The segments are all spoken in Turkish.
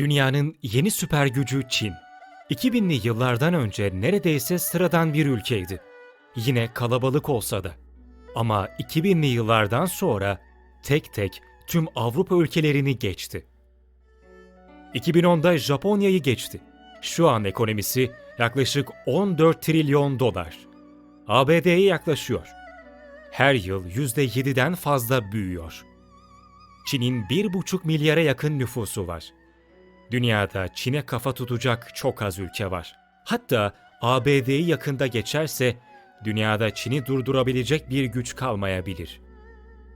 Dünyanın yeni süper gücü Çin. 2000'li yıllardan önce neredeyse sıradan bir ülkeydi. Yine kalabalık olsa da. Ama 2000'li yıllardan sonra tek tek tüm Avrupa ülkelerini geçti. 2010'da Japonya'yı geçti. Şu an ekonomisi yaklaşık 14 trilyon dolar. ABD'ye yaklaşıyor. Her yıl %7'den fazla büyüyor. Çin'in 1,5 milyara yakın nüfusu var. Dünyada Çin'e kafa tutacak çok az ülke var. Hatta ABD'yi yakında geçerse dünyada Çin'i durdurabilecek bir güç kalmayabilir.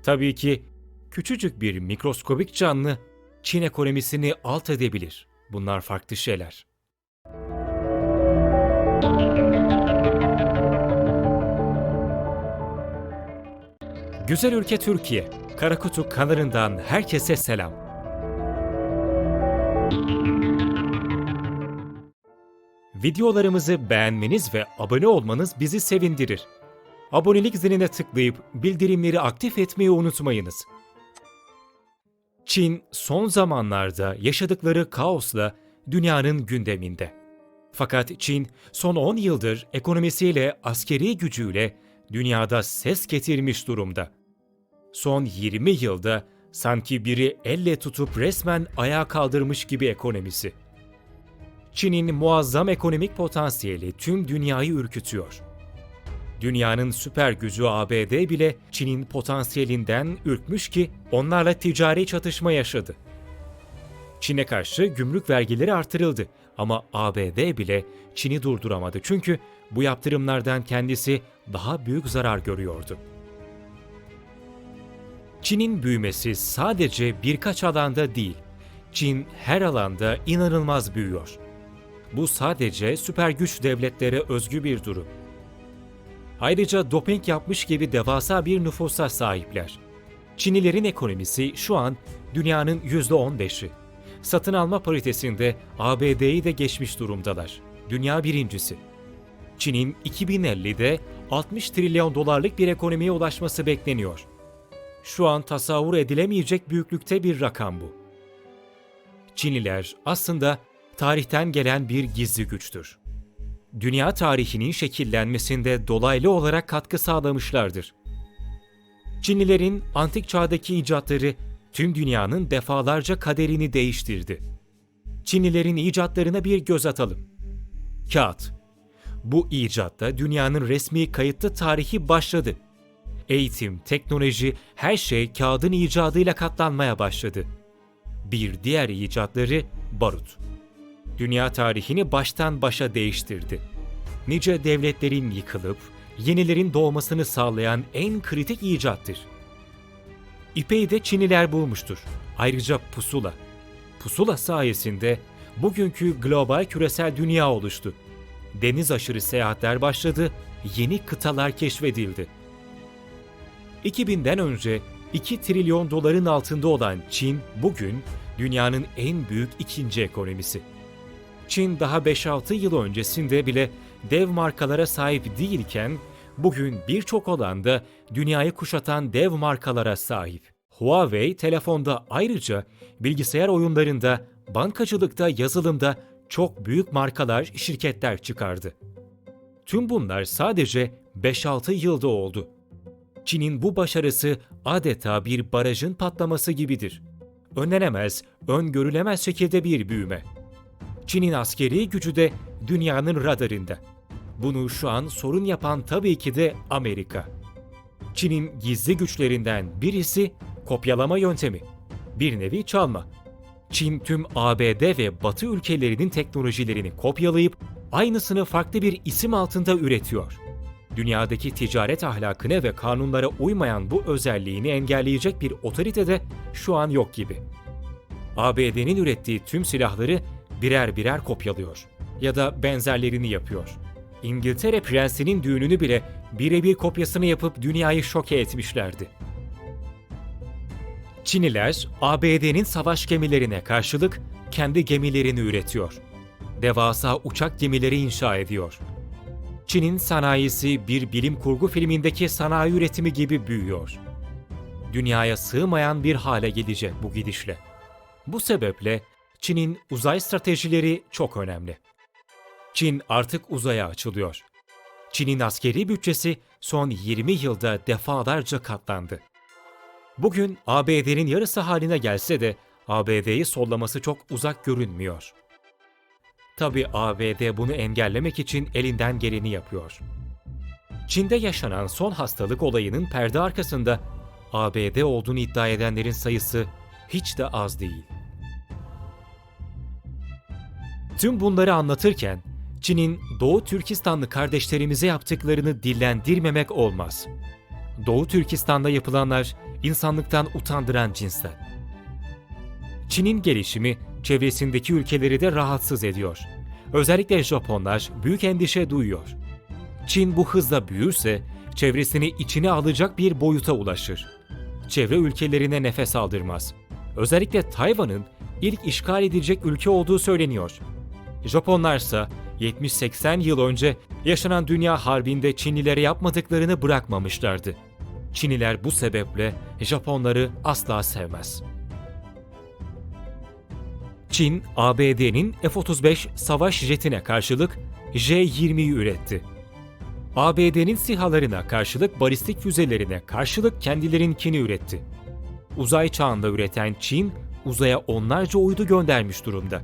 Tabii ki küçücük bir mikroskobik canlı Çin ekonomisini alt edebilir. Bunlar farklı şeyler. Güzel ülke Türkiye. Karakutu kanarından herkese selam. Videolarımızı beğenmeniz ve abone olmanız bizi sevindirir. Abonelik ziline tıklayıp bildirimleri aktif etmeyi unutmayınız. Çin son zamanlarda yaşadıkları kaosla dünyanın gündeminde. Fakat Çin son 10 yıldır ekonomisiyle, askeri gücüyle dünyada ses getirmiş durumda. Son 20 yılda sanki biri elle tutup resmen ayağa kaldırmış gibi ekonomisi. Çin'in muazzam ekonomik potansiyeli tüm dünyayı ürkütüyor. Dünyanın süper gücü ABD bile Çin'in potansiyelinden ürkmüş ki onlarla ticari çatışma yaşadı. Çin'e karşı gümrük vergileri artırıldı ama ABD bile Çin'i durduramadı çünkü bu yaptırımlardan kendisi daha büyük zarar görüyordu. Çin'in büyümesi sadece birkaç alanda değil, Çin her alanda inanılmaz büyüyor. Bu sadece süper güç devletlere özgü bir durum. Ayrıca doping yapmış gibi devasa bir nüfusa sahipler. Çinlilerin ekonomisi şu an dünyanın %15'i. Satın alma paritesinde ABD'yi de geçmiş durumdalar. Dünya birincisi. Çin'in 2050'de 60 trilyon dolarlık bir ekonomiye ulaşması bekleniyor. Şu an tasavvur edilemeyecek büyüklükte bir rakam bu. Çinliler aslında tarihten gelen bir gizli güçtür. Dünya tarihinin şekillenmesinde dolaylı olarak katkı sağlamışlardır. Çinlilerin antik çağdaki icatları tüm dünyanın defalarca kaderini değiştirdi. Çinlilerin icatlarına bir göz atalım. Kağıt. Bu icatta dünyanın resmi kayıtlı tarihi başladı. Eğitim, teknoloji, her şey kağıdın icadıyla katlanmaya başladı. Bir diğer icatları barut. Dünya tarihini baştan başa değiştirdi. Nice devletlerin yıkılıp yenilerin doğmasını sağlayan en kritik icattır. İpeyi de Çinliler bulmuştur. Ayrıca pusula. Pusula sayesinde bugünkü global küresel dünya oluştu. Deniz aşırı seyahatler başladı, yeni kıtalar keşfedildi. 2000'den önce 2 trilyon doların altında olan Çin bugün dünyanın en büyük ikinci ekonomisi. Çin daha 5-6 yıl öncesinde bile dev markalara sahip değilken bugün birçok alanda dünyayı kuşatan dev markalara sahip. Huawei telefonda ayrıca bilgisayar oyunlarında, bankacılıkta, yazılımda çok büyük markalar, şirketler çıkardı. Tüm bunlar sadece 5-6 yılda oldu. Çin'in bu başarısı adeta bir barajın patlaması gibidir. Önlenemez, öngörülemez şekilde bir büyüme. Çin'in askeri gücü de dünyanın radarında. Bunu şu an sorun yapan tabii ki de Amerika. Çin'in gizli güçlerinden birisi kopyalama yöntemi. Bir nevi çalma. Çin tüm ABD ve Batı ülkelerinin teknolojilerini kopyalayıp aynısını farklı bir isim altında üretiyor. Dünyadaki ticaret ahlakına ve kanunlara uymayan bu özelliğini engelleyecek bir otorite de şu an yok gibi. ABD'nin ürettiği tüm silahları birer birer kopyalıyor ya da benzerlerini yapıyor. İngiltere prensinin düğününü bile birebir kopyasını yapıp dünyayı şoke etmişlerdi. Çiniler, ABD'nin savaş gemilerine karşılık kendi gemilerini üretiyor. Devasa uçak gemileri inşa ediyor. Çin'in sanayisi bir bilim kurgu filmindeki sanayi üretimi gibi büyüyor. Dünyaya sığmayan bir hale gelecek bu gidişle. Bu sebeple Çin'in uzay stratejileri çok önemli. Çin artık uzaya açılıyor. Çin'in askeri bütçesi son 20 yılda defalarca katlandı. Bugün ABD'nin yarısı haline gelse de ABD'yi sollaması çok uzak görünmüyor. Tabi ABD bunu engellemek için elinden geleni yapıyor. Çin'de yaşanan son hastalık olayının perde arkasında ABD olduğunu iddia edenlerin sayısı hiç de az değil. Tüm bunları anlatırken Çin'in Doğu Türkistanlı kardeşlerimize yaptıklarını dillendirmemek olmaz. Doğu Türkistan'da yapılanlar insanlıktan utandıran cinsten. Çin'in gelişimi çevresindeki ülkeleri de rahatsız ediyor. Özellikle Japonlar büyük endişe duyuyor. Çin bu hızla büyürse çevresini içine alacak bir boyuta ulaşır. Çevre ülkelerine nefes aldırmaz. Özellikle Tayvan'ın ilk işgal edilecek ülke olduğu söyleniyor. Japonlarsa 70-80 yıl önce yaşanan dünya harbinde Çinlilere yapmadıklarını bırakmamışlardı. Çinliler bu sebeple Japonları asla sevmez. Çin, ABD'nin F-35 savaş jetine karşılık J-20'yi üretti. ABD'nin SİHA'larına karşılık balistik füzelerine karşılık kendilerinkini üretti. Uzay çağında üreten Çin, uzaya onlarca uydu göndermiş durumda.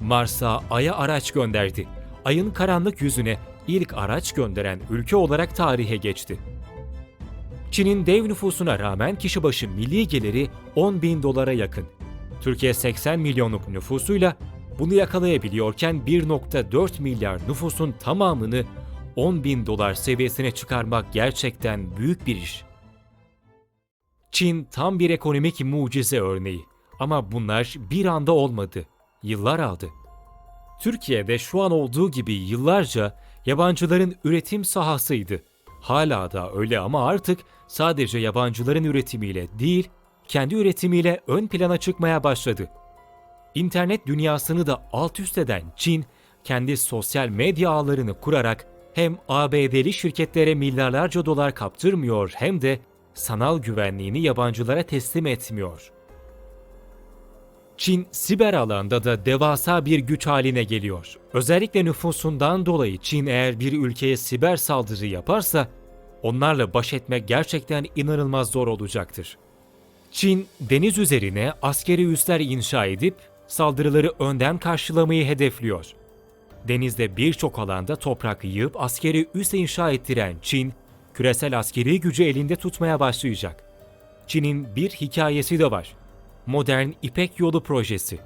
Mars'a, Ay'a araç gönderdi. Ay'ın karanlık yüzüne ilk araç gönderen ülke olarak tarihe geçti. Çin'in dev nüfusuna rağmen kişi başı milli geliri 10 bin dolara yakın. Türkiye 80 milyonluk nüfusuyla bunu yakalayabiliyorken 1.4 milyar nüfusun tamamını 10 bin dolar seviyesine çıkarmak gerçekten büyük bir iş. Çin tam bir ekonomik mucize örneği ama bunlar bir anda olmadı, yıllar aldı. Türkiye'de şu an olduğu gibi yıllarca yabancıların üretim sahasıydı. Hala da öyle ama artık sadece yabancıların üretimiyle değil, kendi üretimiyle ön plana çıkmaya başladı. İnternet dünyasını da alt üst eden Çin, kendi sosyal medya ağlarını kurarak hem ABD'li şirketlere milyarlarca dolar kaptırmıyor hem de sanal güvenliğini yabancılara teslim etmiyor. Çin siber alanda da devasa bir güç haline geliyor. Özellikle nüfusundan dolayı Çin eğer bir ülkeye siber saldırı yaparsa onlarla baş etmek gerçekten inanılmaz zor olacaktır. Çin deniz üzerine askeri üsler inşa edip saldırıları önden karşılamayı hedefliyor. Denizde birçok alanda toprak yığıp askeri üs inşa ettiren Çin, küresel askeri gücü elinde tutmaya başlayacak. Çin'in bir hikayesi de var. Modern İpek Yolu projesi.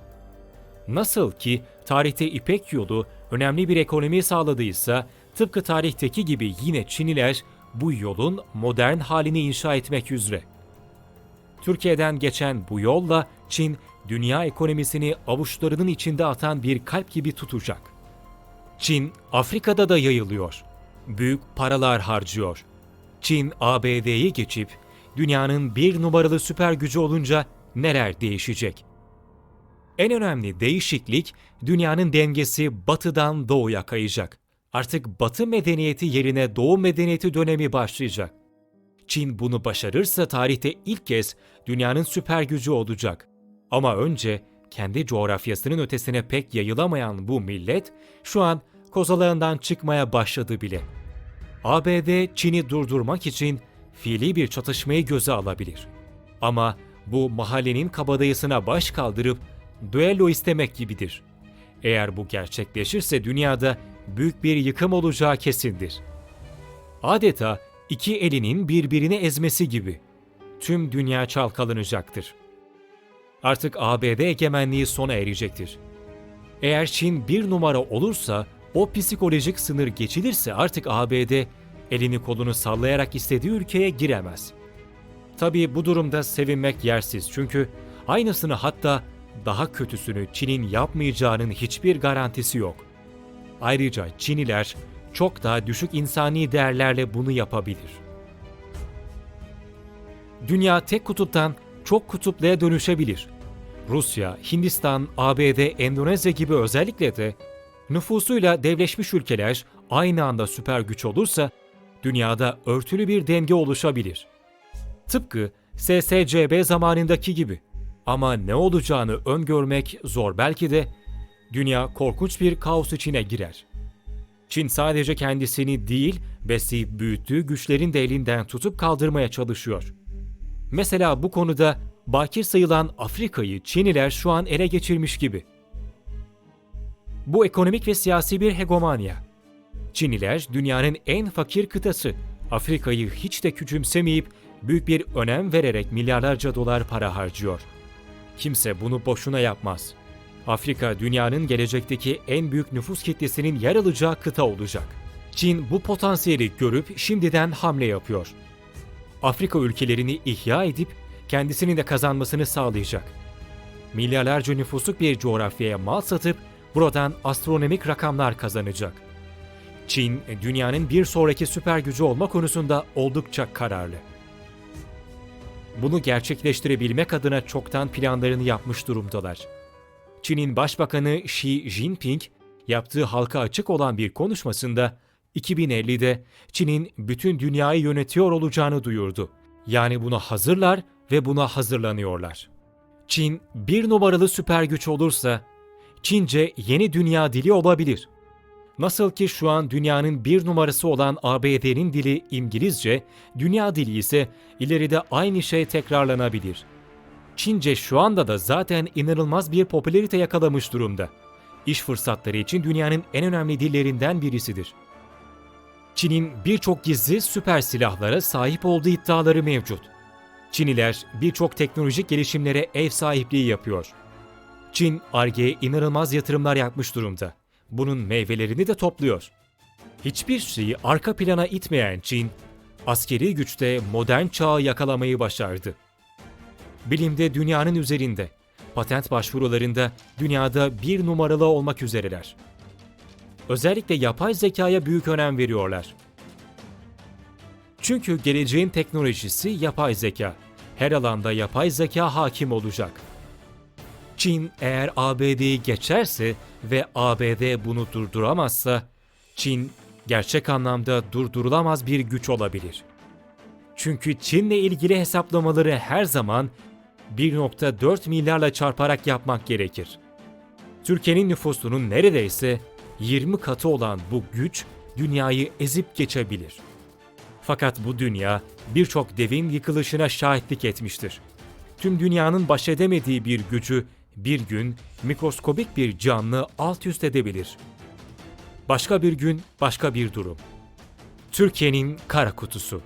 Nasıl ki tarihte İpek Yolu önemli bir ekonomi sağladıysa, tıpkı tarihteki gibi yine Çinliler bu yolun modern halini inşa etmek üzere. Türkiye'den geçen bu yolla Çin, dünya ekonomisini avuçlarının içinde atan bir kalp gibi tutacak. Çin, Afrika'da da yayılıyor. Büyük paralar harcıyor. Çin, ABD'yi geçip dünyanın bir numaralı süper gücü olunca neler değişecek? En önemli değişiklik dünyanın dengesi batıdan doğuya kayacak. Artık batı medeniyeti yerine doğu medeniyeti dönemi başlayacak. Çin bunu başarırsa tarihte ilk kez dünyanın süper gücü olacak. Ama önce kendi coğrafyasının ötesine pek yayılamayan bu millet şu an kozalağından çıkmaya başladı bile. ABD Çin'i durdurmak için fiili bir çatışmayı göze alabilir. Ama bu mahallenin kabadayısına baş kaldırıp düello istemek gibidir. Eğer bu gerçekleşirse dünyada büyük bir yıkım olacağı kesindir. Adeta iki elinin birbirini ezmesi gibi. Tüm dünya çalkalanacaktır. Artık ABD egemenliği sona erecektir. Eğer Çin bir numara olursa, o psikolojik sınır geçilirse artık ABD elini kolunu sallayarak istediği ülkeye giremez. Tabii bu durumda sevinmek yersiz çünkü aynısını hatta daha kötüsünü Çin'in yapmayacağının hiçbir garantisi yok. Ayrıca Çiniler çok daha düşük insani değerlerle bunu yapabilir. Dünya tek kutuptan çok kutupluya dönüşebilir. Rusya, Hindistan, ABD, Endonezya gibi özellikle de nüfusuyla devleşmiş ülkeler aynı anda süper güç olursa dünyada örtülü bir denge oluşabilir. Tıpkı SSCB zamanındaki gibi. Ama ne olacağını öngörmek zor belki de dünya korkunç bir kaos içine girer. Çin sadece kendisini değil, besleyip büyüttüğü güçlerin de elinden tutup kaldırmaya çalışıyor. Mesela bu konuda bakir sayılan Afrika'yı Çinliler şu an ele geçirmiş gibi. Bu ekonomik ve siyasi bir hegemonya. Çinliler dünyanın en fakir kıtası. Afrika'yı hiç de küçümsemeyip büyük bir önem vererek milyarlarca dolar para harcıyor. Kimse bunu boşuna yapmaz. Afrika dünyanın gelecekteki en büyük nüfus kitlesinin yer alacağı kıta olacak. Çin bu potansiyeli görüp şimdiden hamle yapıyor. Afrika ülkelerini ihya edip kendisinin de kazanmasını sağlayacak. Milyarlarca nüfusluk bir coğrafyaya mal satıp buradan astronomik rakamlar kazanacak. Çin, dünyanın bir sonraki süper gücü olma konusunda oldukça kararlı. Bunu gerçekleştirebilmek adına çoktan planlarını yapmış durumdalar. Çin'in Başbakanı Xi Jinping yaptığı halka açık olan bir konuşmasında 2050'de Çin'in bütün dünyayı yönetiyor olacağını duyurdu. Yani buna hazırlar ve buna hazırlanıyorlar. Çin bir numaralı süper güç olursa Çince yeni dünya dili olabilir. Nasıl ki şu an dünyanın bir numarası olan ABD'nin dili İngilizce, dünya dili ise ileride aynı şey tekrarlanabilir. Çince şu anda da zaten inanılmaz bir popülerite yakalamış durumda. İş fırsatları için dünyanın en önemli dillerinden birisidir. Çin'in birçok gizli süper silahlara sahip olduğu iddiaları mevcut. Çiniler birçok teknolojik gelişimlere ev sahipliği yapıyor. Çin, Ar-Ge'ye inanılmaz yatırımlar yapmış durumda. Bunun meyvelerini de topluyor. Hiçbir şeyi arka plana itmeyen Çin, askeri güçte modern çağı yakalamayı başardı. Bilimde dünyanın üzerinde, patent başvurularında dünyada bir numaralı olmak üzereler. Özellikle yapay zekaya büyük önem veriyorlar. Çünkü geleceğin teknolojisi yapay zeka. Her alanda yapay zeka hakim olacak. Çin eğer ABD'yi geçerse ve ABD bunu durduramazsa, Çin gerçek anlamda durdurulamaz bir güç olabilir. Çünkü Çin'le ilgili hesaplamaları her zaman 1.4 milyarla çarparak yapmak gerekir. Türkiye'nin nüfusunun neredeyse 20 katı olan bu güç dünyayı ezip geçebilir. Fakat bu dünya birçok devin yıkılışına şahitlik etmiştir. Tüm dünyanın baş edemediği bir gücü bir gün mikroskobik bir canlı alt üst edebilir. Başka bir gün başka bir durum. Türkiye'nin kara kutusu.